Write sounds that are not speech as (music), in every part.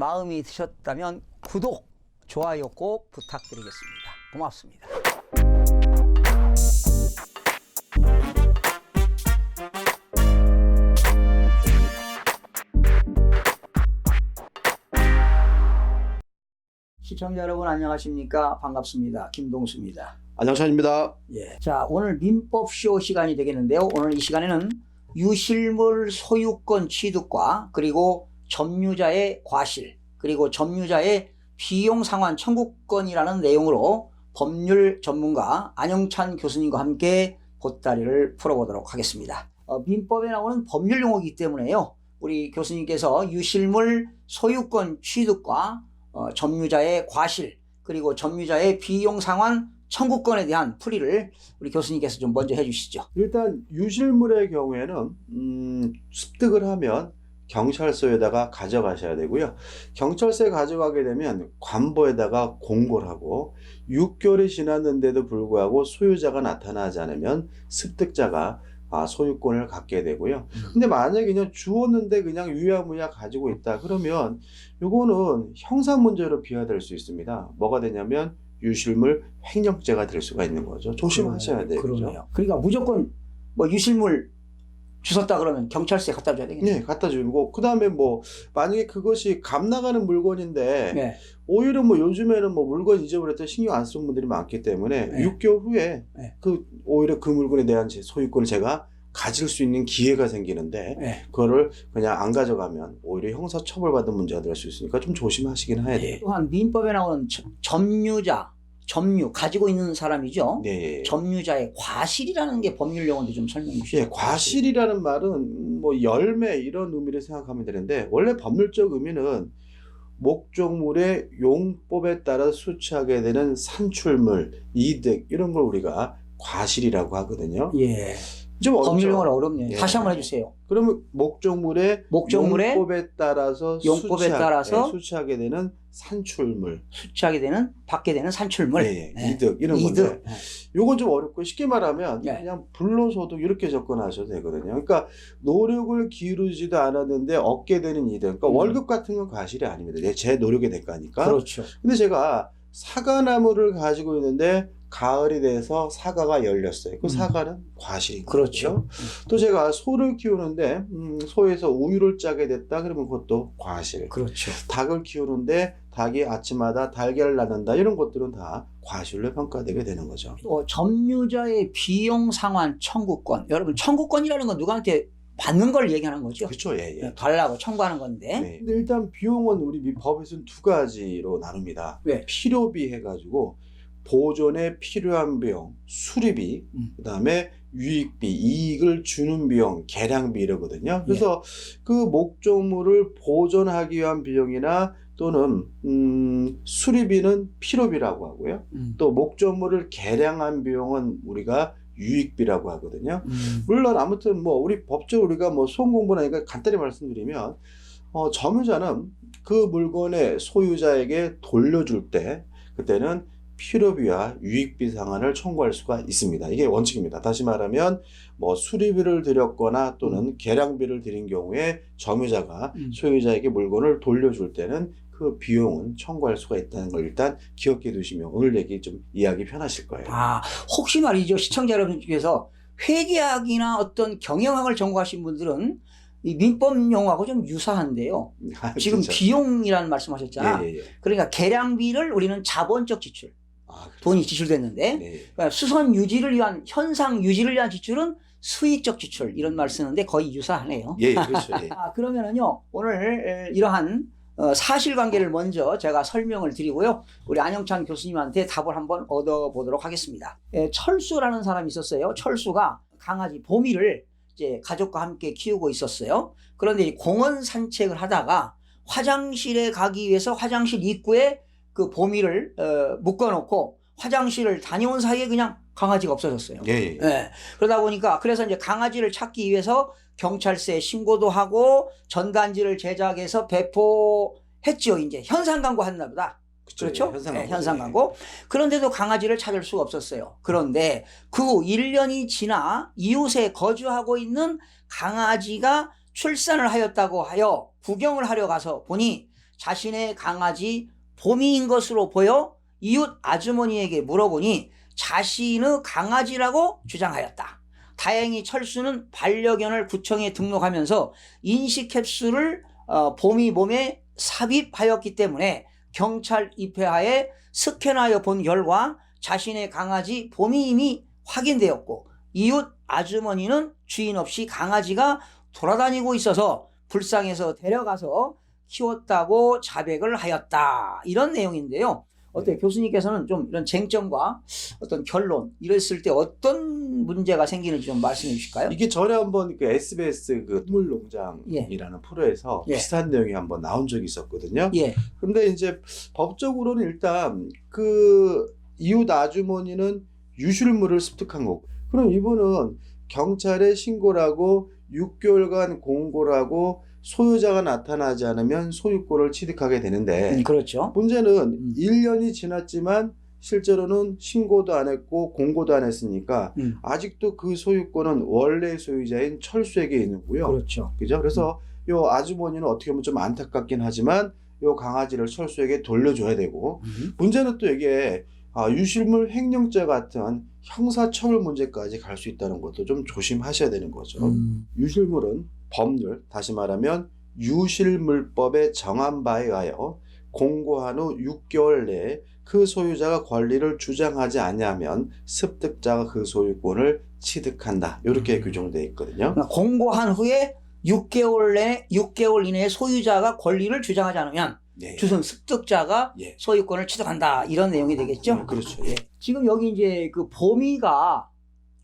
마음이 드셨다면 구독, 좋아요 꼭 부탁드리겠습니다. 고맙습니다. 시청자 여러분 안녕하십니까? 반갑습니다. 김동수입니다. 안녕찬입니다. 예. 자, 오늘 민법쇼 시간이 되겠는데요. 오늘 이 시간에는 유실물 소유권 취득과 그리고 점유자의 과실, 그리고 점유자의 비용 상환 청구권이라는 내용으로 법률 전문가 안영찬 교수님과 함께 보따리를 풀어보도록 하겠습니다. 어, 민법에 나오는 법률 용어이기 때문에요. 우리 교수님께서 유실물 소유권 취득과 어, 점유자의 과실, 그리고 점유자의 비용 상환 청구권에 대한 풀이를 우리 교수님께서 좀 먼저 해주시죠. 일단 유실물의 경우에는 음, 습득을 하면 경찰서에다가 가져가셔야 되고요. 경찰서에 가져가게 되면 관보에다가 공고를 하고 6개월이 지났는데도 불구하고 소유자가 나타나지 않으면 습득자가 아, 소유권을 갖게 되고요. 근데 만약에 그냥 주었는데 그냥 유야무야 가지고 있다 그러면 요거는 형사 문제로 비화될 수 있습니다. 뭐가 되냐면 유실물 횡령죄가 될 수가 있는 거죠. 조심하셔야. 그죠? 그러네요. 그러니까 무조건 뭐 유실물 주웠다 그러면 경찰서에 갖다 줘야 되겠네요. 네, 갖다 주고 그다음에 뭐 만약에 그것이 값 나가는 물건인데 네. 오히려 뭐 요즘에는 뭐 물건 잊어버렸다 신경 안 쓰는 분들이 많기 때문에 네. 6개월 후에 네. 그 오히려 그 물건에 대한 제 소유권을 제가 가질 수 있는 기회가 생기는데 네. 그거를 그냥 안 가져가면 오히려 형사 처벌받은 문제가 될 수 있으니까 좀 조심하시긴 해야 돼요. 또한 민법에 나오는 저- 점유자, 점유 가지고 있는 사람이죠. 네. 점유자의 과실이라는 게 법률 용어인데 좀 설명해 주시죠. 예, 과실이라는 말은 뭐 열매 이런 의미를 생각하면 되는데 원래 법률적 의미는 목적물의 용법에 따라 수취하게 되는 산출물, 이득 이런 걸 우리가 과실이라고 하거든요. 예. 좀 어렵죠. 법률 용어는 어렵네요. 예. 다시 한번 해주세요. 그러면 목적물의 목적물의 용법에 따라서 용법에 수취하- 따라서 예, 수취하게 되는 산출물, 수취하게 되는 받게 되는 산출물. 예, 예, 네. 이득 이런 건데 이득. 요건 좀 어렵고 쉽게 말하면 네. 그냥 불로소득 이렇게 접근하셔도 되거든요. 그러니까 노력을 기울이지도 않았는데 얻게 되는 이득. 그러니까 음. 월급 같은 건 과실이 아닙니다. 내- 제 노력의 대가니까. 그렇죠. 근데 제가 사과나무를 가지고 있는데 가을이 돼서 사과가 열렸어요. 그 음. 사과는 과실인 그렇죠. 거죠. 또 제가 소를 키우는데 음, 소에서 우유를 짜게 됐다 그러면 그것도 과실. 그렇죠. 닭을 키우는데 닭이 아침마다 달걀을 낳는다 이런 것들은 다 과실로 평가되게 되는 거죠. 또 점유자의 비용 상환 청구권. 여러분 청구권이라는 건 누구한테 받는 걸 얘기하는 거죠. 그렇죠, 예, 예. 달라고 청구하는 건데. 네. 근데 일단 비용은 우리 미 법에서는 두 가지로 나눕니다. 네. 필요비 해가지고 보존에 필요한 비용, 수리비, 음. 그다음에 유익비, 이익을 주는 비용, 계량비 이러거든요. 예. 그래서 그 목적물을 보존하기 위한 비용이나 또는 음, 수리비는 필요비라고 하고요. 음. 또 목적물을 계량한 비용은 우리가 유익비라고 하거든요. 음. 물론 아무튼 뭐 우리 법적으로 우리가 뭐 수험 공부나니까 간단히 말씀드리면 어, 점유자는 그 물건의 소유자에게 돌려줄 때 그때는 필요비와 유익비 상환을 청구할 수가 있습니다. 이게 원칙입니다. 다시 말하면 뭐 수리비를 드렸거나 또는 계량비를 드린 경우에 점유자가 음. 소유자에게 물건을 돌려줄 때는 그 비용은 청구할 수가 있다는 걸 일단 기억해 두시면 오늘 얘기 좀 이해하기 편하실 거예요. 아, 혹시 말이죠. 시청자 여러분 중에서 회계학이나 어떤 경영학을 전공하신 분들은 이 민법 용어하고 좀 유사한데요. 아, 지금 진짜. 비용이라는 말씀하셨잖아. 예, 예, 예. 그러니까 계량비를 우리는 자본적 지출, 아. 돈이 지출됐는데 네. 그러니까 수선 유지를 위한 현상 유지를 위한 지출은 수익적 지출 이런 말 쓰는데 거의 유사하네요. 예, 예, 그렇죠. 예. (laughs) 아, 그러면은요 오늘 에, 이러한 어, 사실관계를 먼저 제가 설명을 드리고요 우리 안영찬 교수님한테 답을 한번 얻어보도록 하겠습니다. 에, 철수라는 사람이 있었어요. 철수가 강아지 보미를 이제 가족과 함께 키우고 있었어요. 그런데 이 공원 산책을 하다가 화장실에 가기 위해서 화장실 입구에 그 보미를 어, 묶어놓고 화장실을 다녀온 사이에 그냥 강아지가 없어졌어요. 예, 예. 예. 그러다 보니까 그래서 이제 강아지를 찾기 위해서 경찰서에 신고도 하고 전단지를 제작해서 배포했죠. 이제 현상 광고 했나 보다. 그렇죠? 예, 현상 예, 광고. 현상 광고. 그런데도 강아지를 찾을 수가 없었어요. 그런데 그 후 1년이 지나 이웃에 거주하고 있는 강아지가 출산을 하였다고 하여 구경을 하려 가서 보니 자신의 강아지 봄이인 것으로 보여 이웃 아주머니에게 물어보니 자신의 강아지라고 주장하였다. 다행히 철수는 반려견을 구청에 등록하면서 인식 캡슐을 어, 봄이 몸에 삽입하였기 때문에 경찰 입회하에 스캔하여 본 결과 자신의 강아지 봄이임이 확인되었고 이웃 아주머니는 주인 없이 강아지가 돌아다니고 있어서 불쌍해서 데려가서 키웠다고 자백을 하였다. 이런 내용인데요. 어때 요 교수님께서는 좀 이런 쟁점과 어떤 결론 이랬을 때 어떤 문제가 생기는지 좀 말씀해 주실까요? 이게 전에 한번 그 SBS 그 동물농장이라는 프로에서 예. 비슷한 내용이 한번 나온 적이 있었거든요. 예, 근데 이제 법적으로는 일단 그 이웃 아주머니는 유실물을 습득한 거고 그럼 이분은 경찰에 신고를 하고 6개월간 공고를 하고 소유자가 나타나지 않으면 소유권을 취득하게 되는데 음, 그렇죠. 문제는 음. 1년이 지났지만 실제로는 신고도 안 했고 공고도 안 했으니까 음, 아직도 그 소유권은 원래 소유자인 철수에게 있는 거고요. 그렇죠. 그죠? 그래서 요 아주머니는 어떻게 보면 좀 안타깝긴 하지만 요 강아지를 철수에게 돌려줘야 되고 음, 문제는 또 이게 아, 유실물 횡령죄 같은 형사처벌 문제까지 갈 수 있다는 것도 좀 조심하셔야 되는 거죠. 음, 유실물은 법률, 다시 말하면 유실물법에 정한 바에 의하여 공고한 후 6개월 내에 그 소유자가 권리를 주장하지 아니하면 습득자가 그 소유권을 취득한다. 이렇게 음. 규정되어 있거든요. 그러니까 공고한 후에 6개월 내 6개월 이내에 소유자가 권리를 주장하지 않으면 예. 주선 습득자가 예. 소유권을 취득한다 이런 내용이 되겠죠. 음, 그렇죠. 예. 지금 여기 이제 그 봄이가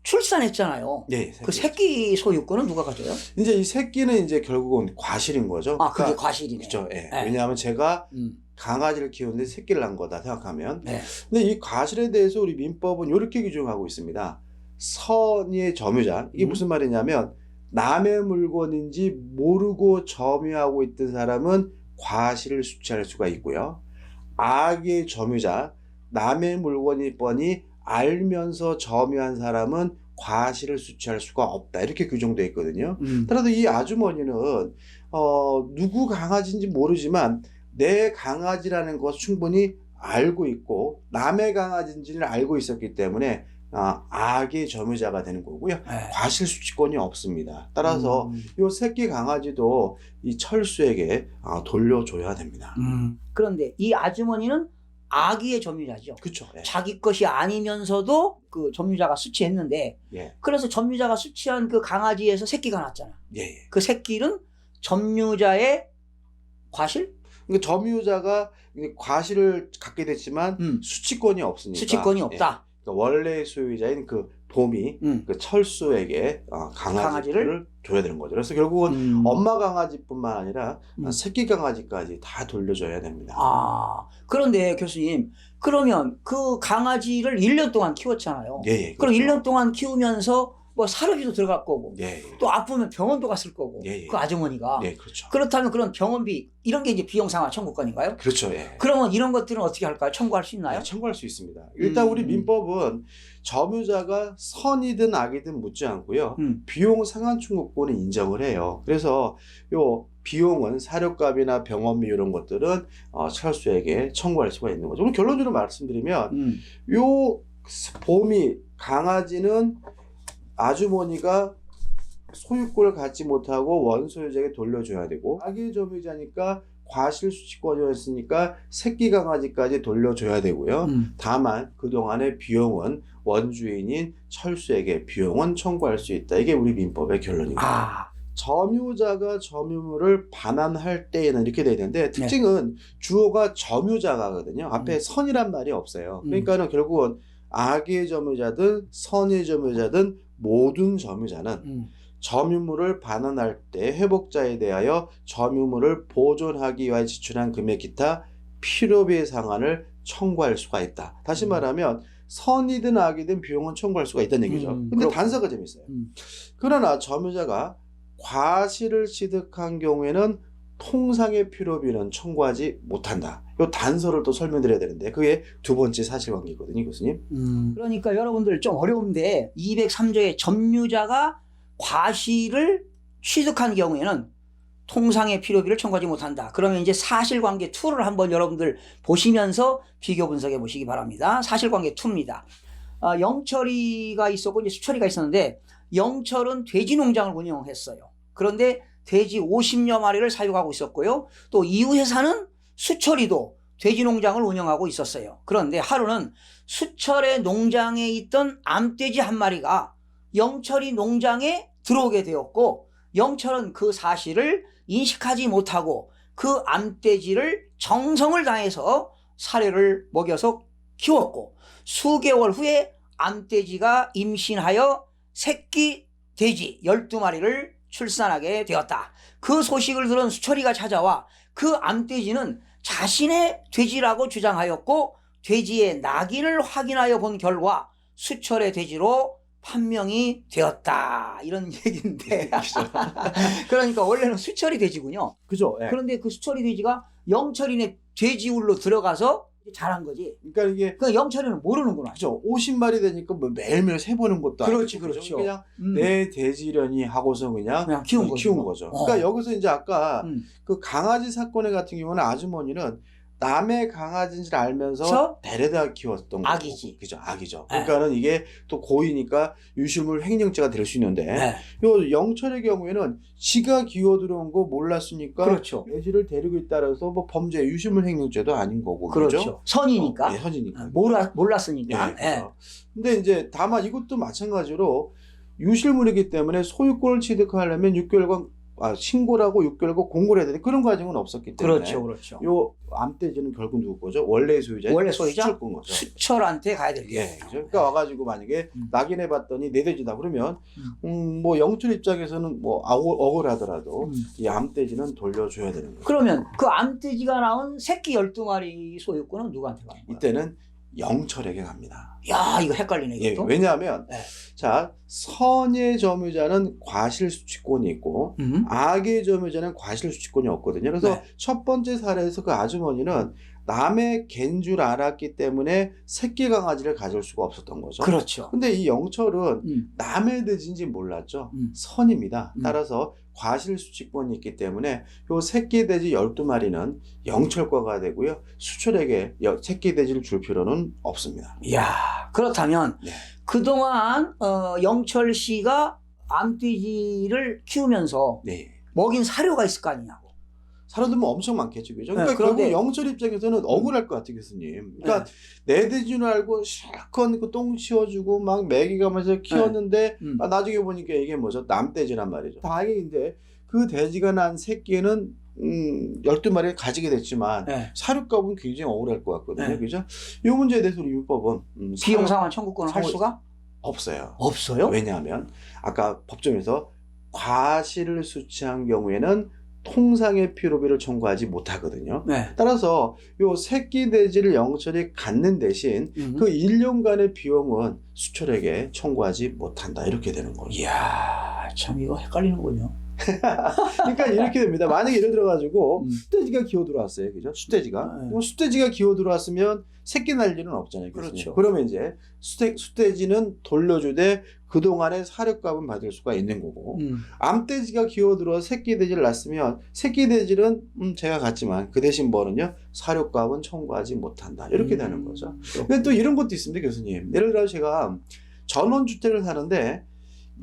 출산했잖아요. 예, 그 새끼 소유권은 누가 가져요? 이제 이 새끼는 이제 결국은 과실인 거죠. 아, 그게 그러니까 과실이네. 그렇죠. 예. 네. 왜냐하면 제가 음, 강아지를 키우는데 새끼를 낳은 거다 생각하면. 네. 근데 이 과실에 대해서 우리 민법은 이렇게 규정하고 있습니다. 선의의 점유자. 이게 음. 무슨 말이냐면 남의 물건인지 모르고 점유하고 있던 사람은 과실을 수취할 수가 있고요. 악의 점유자, 남의 물건일 뻔히 알면서 점유한 사람은 과실을 수취할 수가 없다. 이렇게 규정되어 있거든요. 음, 따라서 이 아주머니는 어, 누구 강아지인지 모르지만 내 강아지라는 것을 충분히 알고 있고 남의 강아지인지를 알고 있었기 때문에 아, 악의 점유자가 되는 거고요. 네. 과실 수취권이 없습니다. 따라서 음, 이 새끼 강아지도 이 철수에게 아, 돌려줘야 됩니다. 음. 그런데 이 아주머니는 아기의 점유자죠. 그렇죠. 예. 자기 것이 아니면서도 그 점유자가 수취했는데 예. 그래서 점유자가 수취한 그 강아지에서 새끼가 났잖아. 예. 예. 그 새끼는 점유자의 과실? 그러니까 점유자가 과실을 갖게 됐지만 음. 수취권이 없으니까 수취권이 예. 없다. 그러니까 원래 소유자인 그 봄이 음. 그 철수에게 어, 강아지를 강아지를? 줘야 되는 거죠. 그래서 결국은 음. 엄마 강아지뿐만 아니라 음. 새끼 강아지까지 다 돌려줘야 됩니다. 아, 그런데 교수님, 그러면 그 강아지를 1년 동안 키웠잖아요. 예, 예. 그럼 그렇죠. 1년 동안 키우면서 뭐 사료비도 들어갈 거고, 예, 예. 또 아프면 병원도 갔을 거고, 예, 예. 그 아주머니가. 예, 그렇죠. 그렇다면 그런 병원비, 이런 게 이제 비용상환 청구권인가요? 그렇죠. 예. 그러면 이런 것들은 어떻게 할까요? 청구할 수 있나요? 네, 청구할 수 있습니다. 일단 음. 우리 민법은 점유자가 선이든 악이든 묻지 않고요. 음. 비용 상환 청구권을 인정을 해요. 그래서 요 비용은 사료값이나 병원비 이런 것들은 어, 철수에게 청구할 수가 있는 거죠. 그럼 결론적으로 말씀드리면 음. 요 봄이 강아지는 아주머니가 소유권을 갖지 못하고 원소유자에게 돌려줘야 되고 악의 점유자니까 과실수취권이었으니까 새끼 강아지까지 돌려줘야 되고요. 음. 다만 그동안의 비용은 원주인인 철수에게 비용은 청구할 수 있다. 이게 우리 민법의 결론입니다. 아, 점유자가 점유물을 반환할 때에는 이렇게 돼야 되는데 특징은 주어가 점유자가거든요. 앞에 음. 선이란 말이 없어요. 음. 그러니까는 결국은 악의 점유자든 선의 점유자든 모든 점유자는 음. 점유물을 반환할 때 회복자에 대하여 점유물을 보존하기 위하여 지출한 금액 기타 필요비 상환을 청구할 수가 있다. 다시 음. 말하면 선이든 악이든 비용은 청구할 수가 있다는 얘기죠. 음, 근데 그렇군요. 단서가 좀 있어요. 음. 그러나 점유자가 과실을 취득한 경우에는 통상의 필요비는 청구하지 못한다. 이 단서를 또 설명드려야 되는데 그게 두 번째 사실관계거든요, 교수님. 음. 그러니까 여러분들 좀 어려운데 203조의 점유자가 과실을 취득한 경우에는 통상의 필요비를 청구하지 못한다. 그러면 이제 사실관계 2를 한번 여러분들 보시면서 비교 분석해 보시기 바랍니다. 사실관계 2입니다. 아, 영철이가 있었고 이제 수철이가 있었는데 영철은 돼지 농장을 운영했어요. 그런데 돼지 50여 마리를 사육하고 있었고요. 또 이후 회사는 수철이도 돼지 농장을 운영하고 있었어요. 그런데 하루는 수철의 농장에 있던 암돼지 한 마리가 영철이 농장에 들어오게 되었고 영철은 그 사실을 인식하지 못하고 그 암돼지를 정성을 다해서 사료를 먹여서 키웠고 수개월 후에 암돼지가 임신하여 새끼 돼지 12마리를 출산하게 되었다. 그 소식을 들은 수철이가 찾아와 그 암돼지는 자신의 돼지라고 주장하였고 돼지의 낙인을 확인하여 본 결과 수철의 돼지로 판명이 되었다. 이런 (laughs) 얘기인데. (laughs) 그러니까 원래는 수철이 돼지군요. 그죠? 예. 그런데 그 수철이 돼지가 영철이네 돼지울로 들어가서 자란 거지. 그러니까 이게 그 영철이는 모르는구나. 그죠? 50마리 되니까 뭐 매일매일 세보는 것도 그렇지, 아니고 그죠? 그렇죠. 그냥 음. 내 돼지려니 하고서 그냥, 그냥 키운 거죠. 키운 거죠. 어. 그러니까 여기서 이제 아까 음. 그 강아지 사건의 같은 경우는 아주머니는 남의 강아지인 줄 알면서 서? 데려다 키웠던 거고. 악이지. 그죠, 악이죠. 네. 그러니까는 이게 또 고의니까 유실물 횡령죄가 될 수 있는데 네. 요 영철의 경우에는 지가 기어들어온 거 몰랐으니까 그렇죠. 돼지를 데리고 있다라서 뭐 범죄 유실물 횡령죄도 아닌 거고 그렇죠. 그죠? 선이니까. 어, 예, 선이니까. 몰라, 몰랐으니까. 예, 예. 그래서. 근데 이제 다만 이것도 마찬가지로 유실물이기 때문에 소유권을 취득하려면 6개월간 아, 신고를 하고 6개월간 공고를 해야 되는데 그런 과정은 없었기 때문에 그렇죠, 그렇죠. 요 암돼지는 결국 누구 거죠? 원래 소유자 원래 소유자? 수출권 거죠. 수철한테 가야 될 게. 예, 그죠? 그러니까 와가지고 만약에 음. 낙인해 봤더니 내 돼지다 그러면 음, 뭐 영철 입장에서는 뭐 억울, 억울하더라도 음. 이 암돼지는 돌려줘야 되는 거죠. 그러면 그 암돼지가 낳은 새끼 12마리 소유권은 누구한테 가는 거야? 이때는 영철에게 갑니다. 야, 이거 헷갈리네, 예, 이것도. 왜냐하면 네. 자 선의 점유자는 과실 수취권이 있고 음. 악의 점유자는 과실 수취권이 없거든요. 그래서 네. 첫 번째 사례에서 그 아주머니는 남의 갠 줄 알았기 때문에 새끼 강아지를 가질 수가 없었던 거죠. 그렇죠. 근데 이 영철은 음. 남의 돼지인지 몰랐죠. 음. 선입니다. 음. 따라서 과실 수취권이 있기 때문에 요 새끼 돼지 12마리는 영철과가 되고요. 수철에게 여- 새끼 돼지를 줄 필요는 없습니다. 이야, 그렇다면 네. 그동안 어, 영철 씨가 암돼지를 키우면서 네. 먹인 사료가 있을 거 아니냐고. 사람들은 뭐 엄청 많겠죠. 그죠? 네, 그러니까 그런데- 결국 영철 입장에서는 억울할 것 같아요, 교수님. 그러니까 내 돼지는 알고 실컷 그똥 치워주고 막 먹이가면서 키웠는데 음. 아, 나중에 보니까 이게 뭐죠? 남돼지란 말이죠. 다행인데 그 돼지가 난 새끼는 음, 12마리를 가지게 됐지만 네. 사료값은 굉장히 억울할 것 같거든요. 네. 그죠? 이 문제에 대해서 우리 유법은 음, 비용 사료- 상환 청구권을 할 수가 없어요. 없어요? 왜냐하면 아까 법정에서 과실을 수취한 경우에는 통상의 피로비를 청구하지 못하거든요. 네. 따라서 요 새끼 돼지를 영철이 갖는 대신 음. 그 1년간의 비용은 수철에게 청구하지 못한다 이렇게 되는 거죠. 이야, 참 이거 헷갈리는군요. (laughs) 그러니까 이렇게 됩니다. 만약에 예를 들어가지고 음. 수돼지가 기어 들어왔어요, 그죠? 수돼지가. 네. 그럼 수돼지가 기어 들어왔으면 새끼 날 일은 없잖아요. 교수님. 그렇죠. 그러면 이제 수돼, 수돼지는 돌려주되 그 동안의 사료값은 받을 수가 있는 거고 음. 암돼지가 기어 들어 새끼 돼지를 낳았으면 새끼 돼지는 음, 제가 갖지만 그 대신 뭐는요 사료값은 청구하지 못한다 이렇게 음. 되는 거죠. 근데 또 이런 것도 있습니다, 교수님. 예를 들어 제가 전원주택을 사는데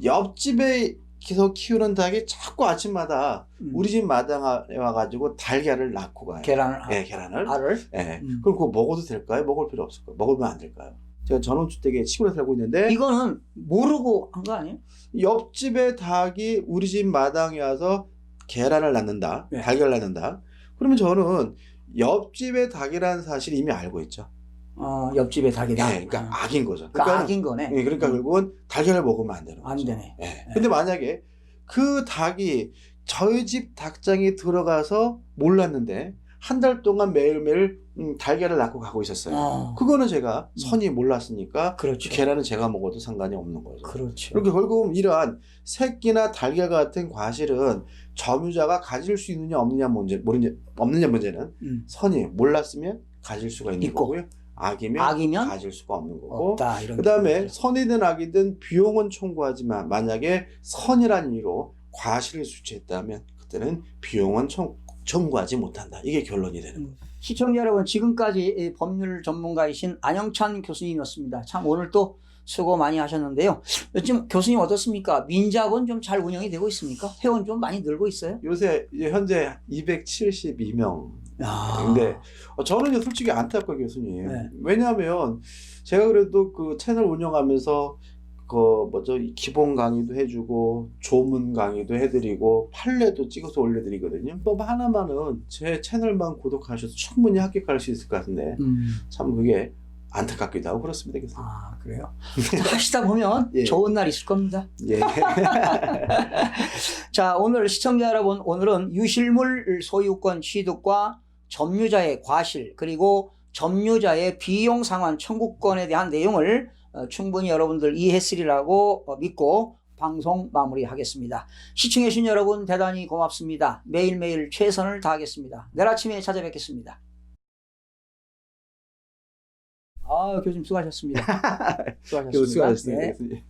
옆집에 계속 키우는 닭이 자꾸 아침마다 음. 우리 집 마당에 와가지고 달걀을 낳고 가요. 계란을 예, 계란을. 알을 예. 음. 그럼 그거 먹어도 될까요? 먹을 필요 없을까요? 먹으면 안 될까요? 제가 전원주택에 시골에 살고 있는데 이거는 모르고 한 거 아니에요? 옆집에 닭이 우리 집 마당에 와서 계란을 낳는다. 네. 달걀을 낳는다. 그러면 저는 옆집의 닭이라는 사실을 이미 알고 있죠. 어, 옆집에 닭이다. 예, 그러니까 아, 악인 거죠. 그 악인 거네. 예, 그러니까 결국은 달걀을 먹으면 안 되는 거죠. 안 되네. 예. 근데 만약에 그 닭이 저희 집 닭장에 들어가서 몰랐는데 한 달 동안 매일매일 음, 달걀을 낳고 가고 있었어요. 어, 그거는 제가 음. 선이 몰랐으니까 그렇죠. 계란은 제가 먹어도 상관이 없는 거죠. 그렇죠. 그렇게 결국은 이러한 새끼나 달걀 같은 과실은 점유자가 가질 수 있느냐 없느냐 문제 모르냐 없느냐 문제는 음. 선이 몰랐으면 가질 수가 있는 있고. 거고요. 악이면 악이면 가질 수가 없는 거고. 없다. 그다음에. 선이든 악이든 비용은 청구하지만 만약에 선이란 이유로 과실을 수취했다면 그때 때는 비용은 청, 청구하지 못한다. 이게 결론이 되는 거예요. 시청자 여러분 지금까지 이 법률 전문가이신 안영찬 교수님이었습니다. 참 오늘 또 수고 많이 하셨는데요. 요즘 교수님 어떻습니까? 민작은 좀 잘 운영이 되고 있습니까? 회원 좀 많이 늘고 있어요? 요새 현재 272명. 야. 근데 어, 저는 솔직히 안타까워요, 교수님. 네. 왜냐하면 제가 그래도 그 채널 운영하면서 그 뭐죠 이 기본 강의도 해주고 조문 강의도 해드리고 판례도 찍어서 올려드리거든요. 법 하나만은 제 채널만 구독하셔서 충분히 합격할 수 있을 것 같은데 음. 참 그게 안타깝기도 하고 그렇습니다, 교수님. 아 그래요. 하시다 보면 예. 좋은 날 있을 겁니다. 예. (laughs) 자 오늘 시청자 여러분 오늘은 유실물 소유권 취득과 점유자의 과실 그리고 점유자의 비용 상환 청구권에 대한 내용을 어, 충분히 여러분들 이해했으리라고 어, 믿고 방송 마무리하겠습니다. 시청해주신 여러분 대단히 고맙습니다. 매일매일 최선을 다하겠습니다. 내일 아침에 찾아뵙겠습니다. 아 교수님 수고하셨습니다. (laughs) 수고하셨습니다. 수고하셨습니다, 네.